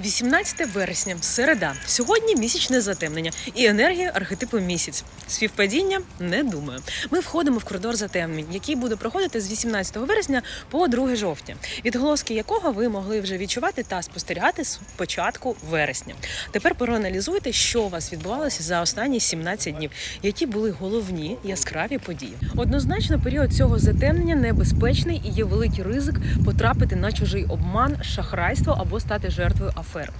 18 вересня, середа. Сьогодні місячне затемнення і енергія архетипу місяць. Співпадіння не думаю. Ми входимо в коридор затемнень, який буде проходити з 18 вересня по 2 жовтня, відголоски якого ви могли вже відчувати та спостерігати з початку вересня. Тепер проаналізуйте, що у вас відбувалося за останні 17 днів, які були головні яскраві події. Однозначно, період цього затемнення небезпечний і є великий ризик потрапити на чужий обман, шахрайство або стати жертвою афер.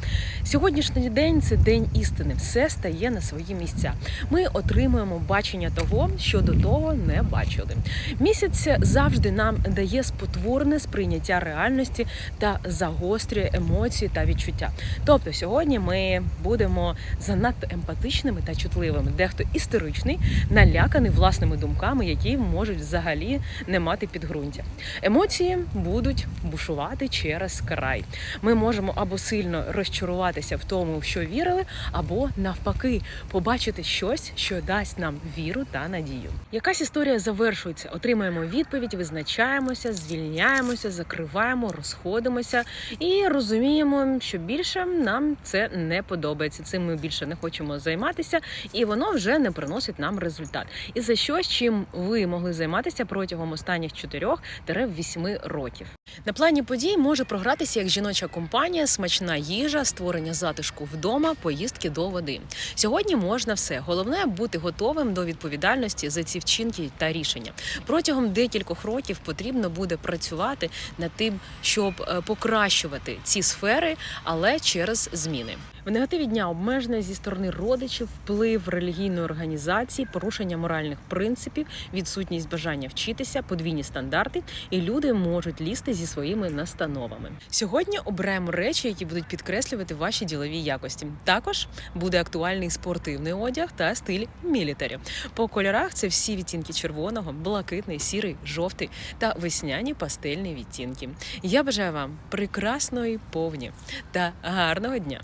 Сьогоднішній день це день істини. Все стає на свої місця. Ми отримуємо бачення того, що до того не бачили. Місяць завжди нам дає спотворене сприйняття реальності та загострює емоції та відчуття. Тобто сьогодні ми будемо занадто емпатичними та чутливими. Дехто істеричний, наляканий власними думками, які можуть взагалі не мати підґрунтя. Емоції будуть бушувати через край. Ми можемо або сильно розчаруватися в тому, в що вірили, або навпаки побачити щось, що дасть нам віру та надію. Якась історія завершується, отримаємо відповідь, визначаємося, звільняємося, закриваємо, розходимося і розуміємо, що більше нам це не подобається. Цим ми більше не хочемо займатися, і воно вже не приносить нам результат. І за щось, чим ви могли займатися протягом останніх 4-8 років. На плані подій може програтися як жіноча компанія, смачна їжа, створення затишку вдома, поїздки до води. Сьогодні можна все. Головне бути готовим до відповідальності за ці вчинки та рішення. Протягом декількох років потрібно буде працювати над тим, щоб е, покращувати ці сфери, але через зміни. В негативі дня обмеження зі сторони родичів, вплив релігійної організації, порушення моральних принципів, відсутність бажання вчитися, подвійні стандарти, і люди можуть лізти зі своїми настановами. Сьогодні обираємо речі, які будуть підкреслювати ваші ділові якості. Також буде актуальний спортивний одяг та стиль мілітарі. По кольорах це всі відтінки червоного, блакитний, сірий, жовтий та весняні пастельні відтінки. Я бажаю вам прекрасної повні та гарного дня!